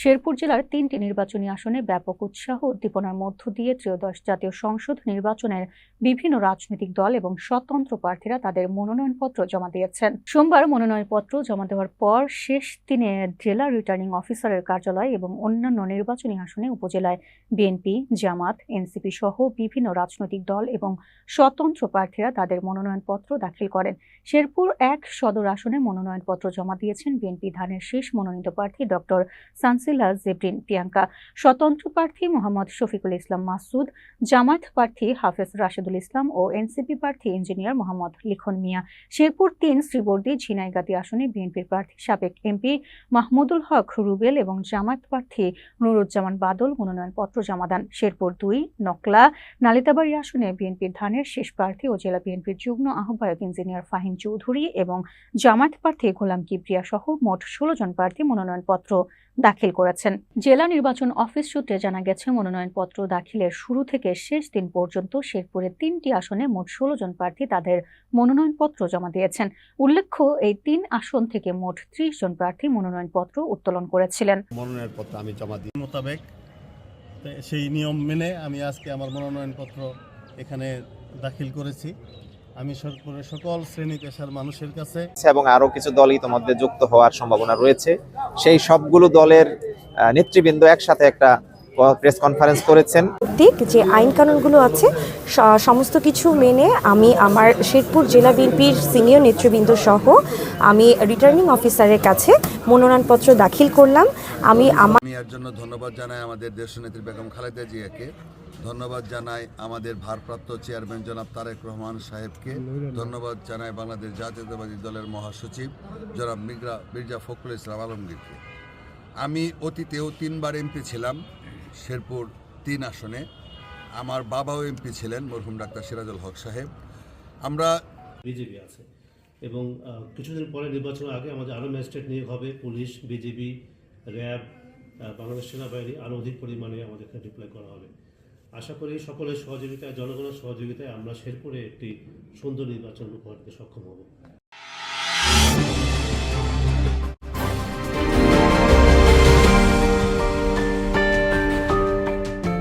শেরপুর জেলার তিনটি নির্বাচনী আসনে ব্যাপক উৎসাহ উদ্দীপনার মধ্য দিয়ে ত্রয়োদশ জাতীয় সংসদ নির্বাচনের বিভিন্ন রাজনৈতিক দল এবং স্বতন্ত্র প্রার্থীরা তাদের মনোনয়নপত্র জমা দিয়েছেন। সোমবার মনোনয়নপত্র জমা দেওয়ার পর শেষ দিনে জেলা রিটার্নিং অফিসারের কার্যালয় এবং অন্যান্য নির্বাচনী আসনে উপজেলায় বিএনপি, জামাত, এনসিপি সহ বিভিন্ন রাজনৈতিক দল এবং স্বতন্ত্র প্রার্থীরা তাদের মনোনয়নপত্র দাখিল করেন। শেরপুর এক সদর আসনে মনোনয়নপত্র জমা দিয়েছেন বিএনপি ধানের শেষ মনোনীত প্রার্থী ডক্টর সানসিলা জেব্রিন প্রিয়াঙ্কা, স্বতন্ত্র প্রার্থী মোহাম্মদ শফিকুল ইসলাম মাসুদ, জামায়াত প্রার্থী হাফেজ রাশেদুল ইসলাম ও এনসিপি প্রার্থী ইঞ্জিনিয়ার মোহাম্মদ লিখন মিয়া। শেরপুর তিন শ্রীবর্দী ঝিনাইগাতি আসনে বিএনপির প্রার্থী সাবেক এমপি মাহমুদুল হক রুবেল এবং জামায়াত প্রার্থী নুরুজ্জামান বাদল মনোনয়নপত্র জমা দেন। শেরপুর দুই, নকলা, নালিতাবাড়ি আসনে বিএনপির ধানের শেষ প্রার্থী ও জেলা বিএনপির যুগ্ম আহ্বায়ক ইঞ্জিনিয়ার ফাহিম চৌধুরী এবং জামায়াত প্রার্থী গোলাম কিবরিয়া সহ মোট ষোলো জন প্রার্থী মনোনয়নপত্র দাখিল করেছেন। জেলা নির্বাচন অফিস সূত্রে জানা গেছে মনোনয়নপত্র দাখিলের শুরু থেকে শেষ দিন পর্যন্ত শেরপুরের তিনটি আসনে মোট ষোলো জন প্রার্থী তাদের মনোনয়নপত্র জমা দিয়েছেন। উল্লেখ্য এই তিন আসন থেকে মোট ত্রিশ জন প্রার্থী মনোনয়নপত্র উত্তোলন করেছিলেন। মনোনয়নপত্র আমি জমা দিই। মোতাবেক সেই নিয়ম মেনে আমি আজকে আমার মনোনয়নপত্র এখানে দাখিল করেছি। আমি সরপুরের সকল শ্রেণি পেশার মানুষের কাছে এবং আরও কিছু দলই তোমাদের যুক্ত হওয়ার সম্ভাবনা রয়েছে। সেই সবগুলো দলের নেতৃবৃন্দ একসাথে একটা প্রেস কনফারেন্স করেছেন। ঠিক যে আইন কানুনগুলো আছে সমস্ত কিছু মেনে আমি আমার শেরপুর জেলা বিএনপির সিনিয়র নেতৃবৃন্দ সহ আমি রিটার্নিং অফিসারের কাছে মনোনয়নপত্র দাখিল করলাম। আমি আমার আমি এর জন্য ধন্যবাদ জানাই আমাদের দেশনেত্রী বেগম খালেদা জিয়াকে। ধন্যবাদ জানাই আমাদের ভারপ্রাপ্ত চেয়ারম্যান জনাব তারেক রহমান সাহেবকে। ধন্যবাদ জানাই বাংলাদেশ জাতীয়তাবাদী দলের মহাসচিব জনাব মির্জা মির্জা ফখরুল ইসলাম আলমগীরকে। আমি অতীতেও তিনবার এমপি ছিলাম। শেরপুর তিন আসনে। আমার বাবাও এমপি ছিলেন, মরহুম ডাক্তার সিরাজুল হক সাহেব। আমরা বিজেপি আছে। এবং কিছুদিন পরে নির্বাচনের আগে আমাদের আরও ম্যাজিস্ট্রেট নিয়োগ হবে, পুলিশ, বিজেপি, র্যাব বাংলাদেশ সেনাবাহিনী, আরও অধিক পরিমাণে আমাদের এখানে ডিপ্লয় করা হবে। আশা করি সকলের সহযোগিতায়, জনগণের সহযোগিতায় আমরা শেরপুরে একটি সুন্দর নির্বাচন উপহার সক্ষম হব।